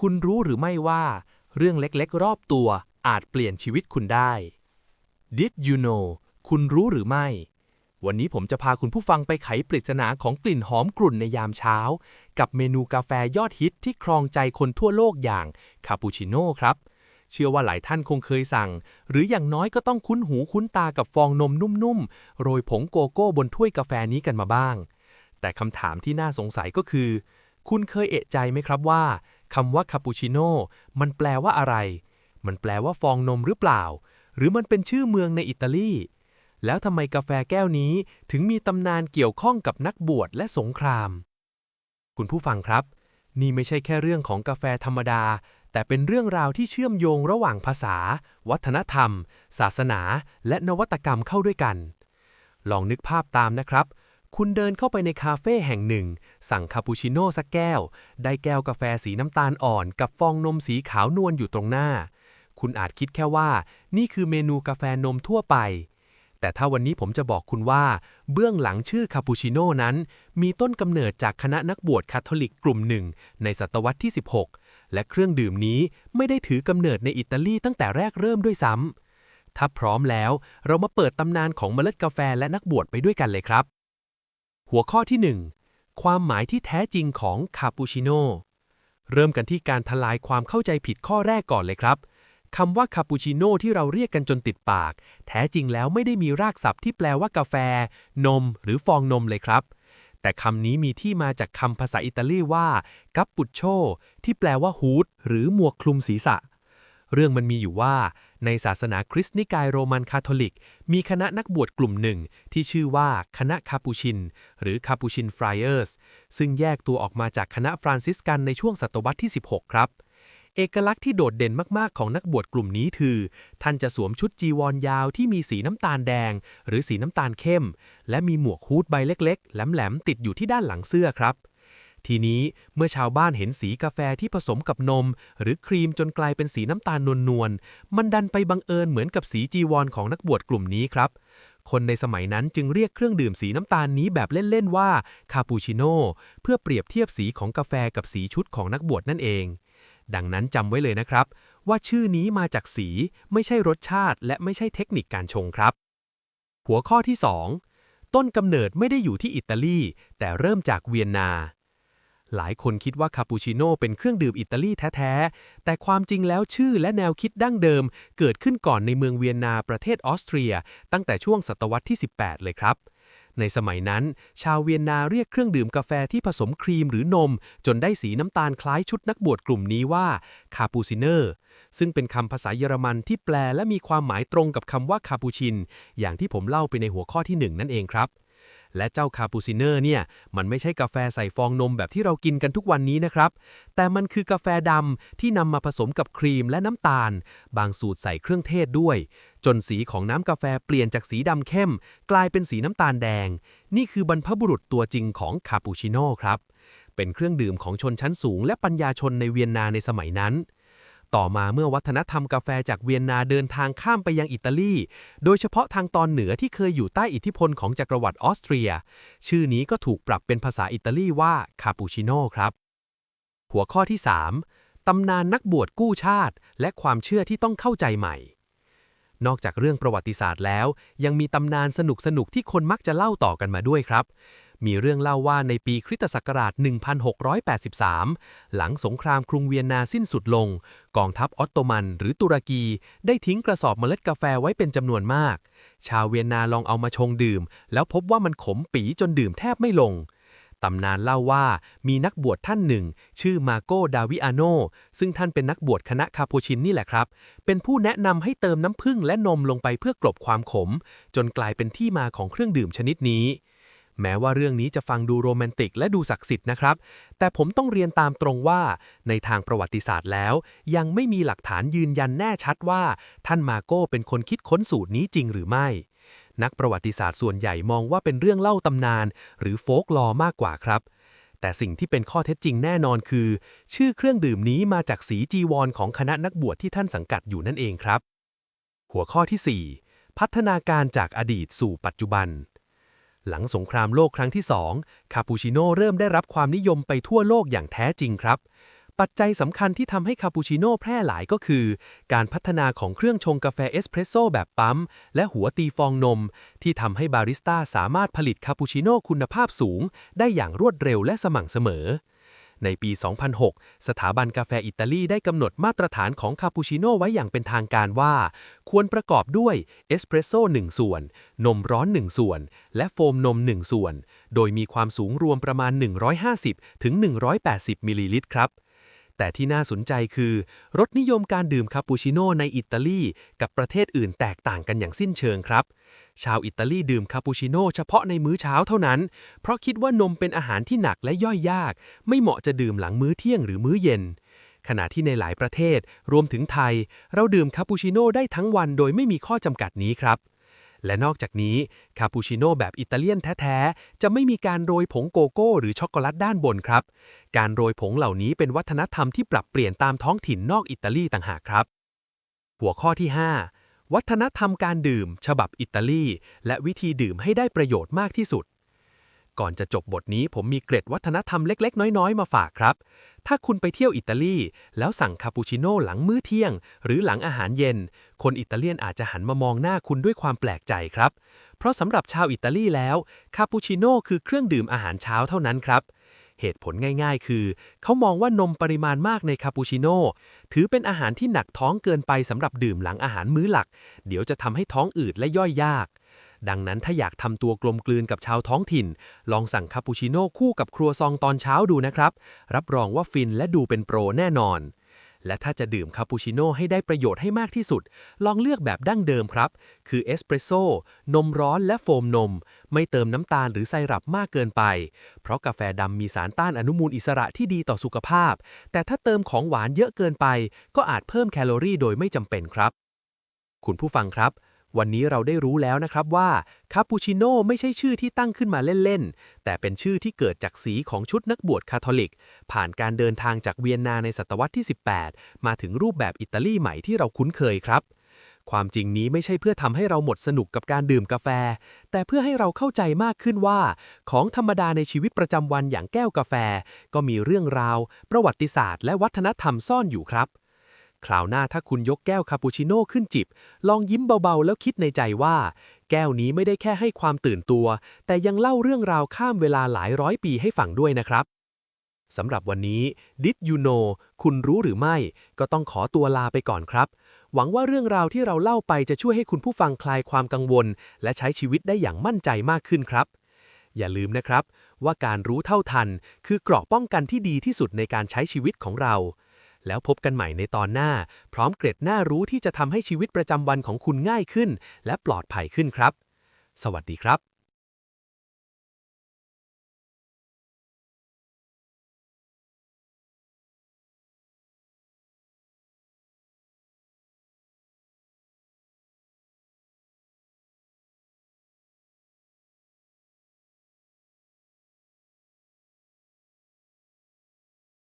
คุณรู้หรือไม่ว่า เรื่องเล็กๆ รอบตัวอาจเปลี่ยนชีวิตคุณได้ Did you know คุณรู้หรือไม่ วันนี้ผมจะพาคุณผู้ฟังไปไขปริศนาของกลิ่นหอมกรุ่นในยามเช้า กับเมนูกาแฟยอดฮิตที่ครองใจคนทั่วโลกอย่างคาปูชิโน่ครับ เชื่อว่าหลายท่านคงเคยสั่ง หรืออย่างน้อยก็ต้องคุ้นหูคุ้นตากับฟองนมนุ่มๆ โรยผงโกโก้บนถ้วยกาแฟนี้กันมาบ้าง แต่คำถามที่น่าสงสัยก็คือ คุณเคยเอะใจไหมครับว่า คำว่าคาปูชิโน่มันแปลว่าอะไร มันแปลว่าฟองนมหรือเปล่า หรือมันเป็นชื่อเมืองในอิตาลี แล้วทำไมกาแฟแก้วนี้ถึงมีตำนานเกี่ยวข้องกับนักบวชและสงคราม คุณผู้ฟังครับ นี่ไม่ใช่แค่เรื่องของกาแฟธรรมดา แต่เป็นเรื่องราวที่เชื่อมโยงระหว่างภาษา วัฒนธรรม ศาสนา และนวัตกรรมเข้าด้วยกัน ลองนึกภาพตามนะครับ คุณเดินเข้าไปในคาเฟ่แห่งหนึ่ง สั่งคาปูชิโน่สักแก้ว ได้แก้วกาแฟสีน้ำตาลอ่อน กับฟองนมสีขาวนวลอยู่ตรงหน้า คุณอาจคิดแค่ว่า นี่คือเมนูกาแฟนมทั่วไป แต่ถ้าวันนี้ผมจะบอกคุณว่า เบื้องหลังชื่อคาปูชิโน่นั้น มีต้นกำเนิดจากคณะนักบวชคาทอลิกกลุ่มหนึ่ง ในศตวรรษที่ 16 และเครื่องดื่มนี้ไม่ได้ถือกำเนิดในอิตาลีตั้งแต่แรกเริ่มด้วยซ้ำถ้าพร้อมแล้ว เรามาเปิดตำนานของเมล็ดกาแฟและนักบวชไปด้วยกันเลยครับ หัวข้อที่ 1 ความหมายที่แท้จริงของคาปูชิโน่เริ่มกันที่การทลายความเข้าใจผิดข้อแรกก่อนเลยครับคำว่าคาปูชิโน่ที่เราเรียกกันจนติดปาก แท้จริงแล้วไม่ได้มีรากศัพท์ที่แปลว่ากาแฟ นม หรือฟองนมเลยครับ แต่คำนี้มีที่มาจากคำภาษาอิตาลีว่ากัปปุชโชที่แปลว่าฮูดหรือหมวกคลุมศีรษะ เรื่องมันมีอยู่ว่า ในศาสนาคริสต์นิกายโรมันคาทอลิก มีคณะนักบวชกลุ่มหนึ่งที่ชื่อว่าคณะคาปูชิน หรือคาปูชินฟรายเออร์สซึ่งแยกตัวออกมาจากคณะฟรานซิสกันในช่วงศตวรรษที่ 16 ครับ เอกลักษณ์ที่โดดเด่นมาก ๆ ของนักบวชกลุ่มนี้คือ ท่านจะสวมชุดจีวรยาวที่มีสีน้ำตาลแดง หรือสีน้ำตาลเข้ม และมีหมวกฮูดใบเล็ก ๆ แหลม ๆ ติดอยู่ที่ด้านหลังเสื้อครับ ทีนี้เมื่อชาวบ้านเห็นสีกาแฟที่ผสมกับนม หรือครีมจนกลายเป็นสีน้ำตาลนวลๆ มันดันไปบังเอิญเหมือนกับสีจีวรของนักบวชกลุ่มนี้ครับ คนในสมัยนั้นจึงเรียกเครื่องดื่มสีน้ำตาลนี้แบบเล่น ๆ ว่าคาปูชิโน่เพื่อเปรียบเทียบสีของกาแฟกับสีชุดของนักบวชนั่นเอง ดังนั้นจำไว้เลยนะครับ ว่าชื่อนี้มาจากสีไม่ใช่รสชาติ และไม่ใช่เทคนิคการชงครับ หัวข้อที่ 2 ต้นกำเนิดไม่ได้อยู่ที่อิตาลี แต่เริ่มจากเวียนนา หลายคนคิดว่าคาปูชิโน่เป็นเครื่องดื่มอิตาลีแท้ๆ แต่ความจริงแล้วชื่อและแนวคิดดั้งเดิม เกิดขึ้นก่อนในเมืองเวียนนาประเทศออสเตรีย ตั้งแต่ช่วงศตวรรษที่ 18 เลยครับ ในสมัยนั้น ชาวเวียนนาเรียกเครื่องดื่มกาแฟที่ผสมครีมหรือนม จนได้สีน้ำตาลคล้ายชุดนักบวชกลุ่มนี้ว่าคาปูซิเนอร์ซึ่งเป็นคำภาษาเยอรมันที่แปลและมีความหมายตรงกับคำว่าคาปูชิน อย่างที่ผมเล่าไปในหัวข้อที่ 1 นั่นเองครับ และเจ้าคาปูซิเนอร์เนี่ย มันไม่ใช่กาแฟใส่ฟองนมแบบที่เรากินกันทุกวันนี้นะครับ แต่มันคือกาแฟดำที่นำมาผสมกับครีมและน้ำตาล บางสูตรใส่เครื่องเทศด้วย จนสีของน้ำกาแฟเปลี่ยนจากสีดำเข้ม กลายเป็นสีน้ำตาลแดง นี่คือบรรพบุรุษตัวจริงของคาปูชิโน่ครับ เป็นเครื่องดื่มของชนชั้นสูง และปัญญาชนในเวียนนาในสมัยนั้น ต่อมาเมื่อวัฒนธรรมกาแฟจากเวียนนาเดินทางข้ามไปยังอิตาลี โดยเฉพาะทางตอนเหนือที่เคยอยู่ใต้อิทธิพลของจักรวรรดิออสเตรีย ชื่อนี้ก็ถูกปรับเป็นภาษาอิตาลีว่าคาปูชิโน่ครับ หัวข้อที่ 3 ตำนานนักบวชกู้ชาติ และความเชื่อที่ต้องเข้าใจใหม่นอกจากเรื่องประวัติศาสตร์แล้ว ยังมีตำนานสนุกๆ ที่คนมักจะเล่าต่อกันมาด้วยครับ มีเรื่องเล่าว่าในปีคริสตศักราช 1683 หลังสงครามกรุงเวียนนาสิ้นสุดลง กองทัพออตโตมันหรือตุรกี ได้ทิ้งกระสอบเมล็ดกาแฟไว้เป็นจำนวนมาก ชาวเวียนนาลองเอามาชงดื่ม แล้วพบว่ามันขมปีจนดื่มแทบไม่ลงตำนานเล่าว่ามีนักบวชท่านหนึ่ง ชื่อมาโกดาวิอาโน ซึ่งท่านเป็นนักบวชคณะคาปูชินนี่แหละครับ เป็นผู้แนะนำให้เติมน้ำผึ้งและนมลงไปเพื่อกลบความขม จนกลายเป็นที่มาของเครื่องดื่มชนิดนี้ แม้ว่าเรื่องนี้จะฟังดูโรแมนติกและดูศักดิ์สิทธิ์นะครับ แต่ผมต้องเรียนตามตรงว่า ในทางประวัติศาสตร์แล้ว ยังไม่มีหลักฐานยืนยันแน่ชัดว่า ท่านมาโก้เป็นคนคิดค้นสูตรนี้จริงหรือไม่ นักประวัติศาสตร์ส่วนใหญ่มองว่าเป็นเรื่องเล่าตำนาน หรือโฟกลอมากกว่าครับแต่สิ่งที่เป็นข้อเท็จจริงแน่นอนคือ ชื่อเครื่องดื่มนี้มาจากสีจีวรของคณะนักบวชที่ท่านสังกัดอยู่นั่นเองครับ หัวข้อที่ 4 พัฒนาการจากอดีตสู่ปัจจุบัน หลังสงครามโลกครั้งที่ 2 คาปูชิโน่เริ่มได้รับความนิยมไปทั่วโลกอย่างแท้จริงครับ ปัจจัยสำคัญที่ทำให้คาปูชิโน่แพร่หลายก็คือ การพัฒนาของเครื่องชงกาแฟเอสเพรสโซ่แบบปั๊ม และหัวตีฟองนม ที่ทำให้บาริสต้าสามารถผลิตคาปูชิโน่คุณภาพสูง ได้อย่างรวดเร็วและสม่ำเสมอ ในปี 2006 สถาบันกาแฟอิตาลีได้กำหนดมาตรฐานของคาปูชิโน่ไว้อย่างเป็นทางการว่า ควรประกอบด้วยเอสเพรสโซ่1ส่วน นมร้อน 1 ส่วน และโฟมนม 1 ส่วน โดยมีความสูงรวมประมาณ 150ถึง180 มิลลิลิตรครับ แต่ที่น่าสนใจคือ รสนิยมการดื่มคาปูชิโน่ในอิตาลีกับประเทศอื่นแตกต่างกันอย่างสิ้นเชิงครับ ชาวอิตาลีดื่มคาปูชิโน่เฉพาะในมื้อเช้าเท่านั้น เพราะคิดว่านมเป็นอาหารที่หนักและย่อยยาก ไม่เหมาะจะดื่มหลังมื้อเที่ยงหรือมื้อเย็น ขณะที่ในหลายประเทศ รวมถึงไทย เราดื่มคาปูชิโน่ได้ทั้งวันโดยไม่มีข้อจำกัดนี้ครับ และนอกจากนี้คาปูชิโน่แบบอิตาเลียนแท้ ๆ จะไม่มีการโรยผงโกโก้หรือช็อกโกแลตด้านบนครับ การโรยผงเหล่านี้เป็นวัฒนธรรมที่ปรับเปลี่ยนตามท้องถิ่นนอกอิตาลีต่างหากครับ หัวข้อที่ 5 วัฒนธรรมการดื่ม ฉบับอิตาลี และวิธีดื่มให้ได้ประโยชน์มากที่สุด ก่อนจะจบบทนี้ผมมีเกร็ดวัฒนธรรมเล็ก ๆ น้อย ๆ มาฝากครับ ถ้าคุณไปเที่ยวอิตาลี แล้วสั่งคาปูชิโน่หลังมื้อเที่ยง หรือหลังอาหารเย็น คนอิตาเลียนอาจจะหันมามองหน้าคุณด้วยความแปลกใจครับ เพราะสำหรับชาวอิตาลีแล้วคาปูชิโน่คือเครื่องดื่มอาหารเช้าเท่านั้นครับเหตุผลง่ายๆ คือ เขามองว่านมปริมาณมากในคาปูชิโน่ถือเป็นอาหารที่หนักท้องเกินไปสำหรับดื่มหลังอาหารมื้อหลัก เดี๋ยวจะทำให้ท้องอืดและย่อยยาก ดังนั้นถ้าอยากทำตัวกลมกลืนกับชาวท้องถิ่น ลองสั่งคาปูชิโน่คู่กับครัวซองตอนเช้าดูนะครับ รับรองว่าฟินและดูเป็นโปรแน่นอน และถ้าจะดื่มคาปูชิโน่ให้ได้ประโยชน์ให้มากที่สุด ลองเลือกแบบดั้งเดิมครับ คือเอสเปรสโซ่นมร้อนและโฟมนม ไม่เติมน้ำตาลหรือไซรัปมากเกินไป เพราะกาแฟดำมีสารต้านอนุมูลอิสระที่ดีต่อสุขภาพ แต่ถ้าเติมของหวานเยอะเกินไป ก็อาจเพิ่มแคลอรี่โดยไม่จำเป็นครับ คุณผู้ฟังครับ วันนี้เราได้รู้แล้วนะครับว่าคาปูชิโน่ไม่ใช่ชื่อที่ตั้งขึ้นมาเล่นๆ แต่เป็นชื่อที่เกิดจากสีของชุดนักบวชคาทอลิก ผ่านการเดินทางจากเวียนนาในศตวรรษที่ 18 มาถึงรูปแบบอิตาลีใหม่ที่เราคุ้นเคยครับ ความจริงนี้ไม่ใช่เพื่อทำให้เราหมดสนุกกับการดื่มกาแฟ แต่เพื่อให้เราเข้าใจมากขึ้นว่า ของธรรมดาในชีวิตประจำวันอย่างแก้วกาแฟ ก็มีเรื่องราว ประวัติศาสตร์ และวัฒนธรรมซ่อนอยู่ครับ คราวหน้าถ้าคุณยกแก้วคาปูชิโน่ขึ้นจิบ ลองยิ้มเบาๆ แล้วคิดในใจว่า แก้วนี้ไม่ได้แค่ให้ความตื่นตัว แต่ยังเล่าเรื่องราวข้ามเวลาหลายร้อยปีให้ฟังด้วยนะครับสำหรับวันนี้ Did you know คุณรู้หรือไม่ ก็ต้องขอตัวลาไปก่อนครับ หวังว่าเรื่องราวที่เราเล่าไปจะช่วยให้คุณผู้ฟังคลายความกังวล และใช้ชีวิตได้อย่างมั่นใจมากขึ้นครับ อย่าลืมนะครับ ว่าการรู้เท่าทัน คือเกราะป้องกันที่ดีที่สุดในการใช้ชีวิตของเรา แล้วพบกันใหม่ในตอนหน้า พร้อมเกร็ดน่ารู้ที่จะทำให้ชีวิตประจำวันของคุณง่ายขึ้น และปลอดภัยขึ้นครับ สวัสดีครับ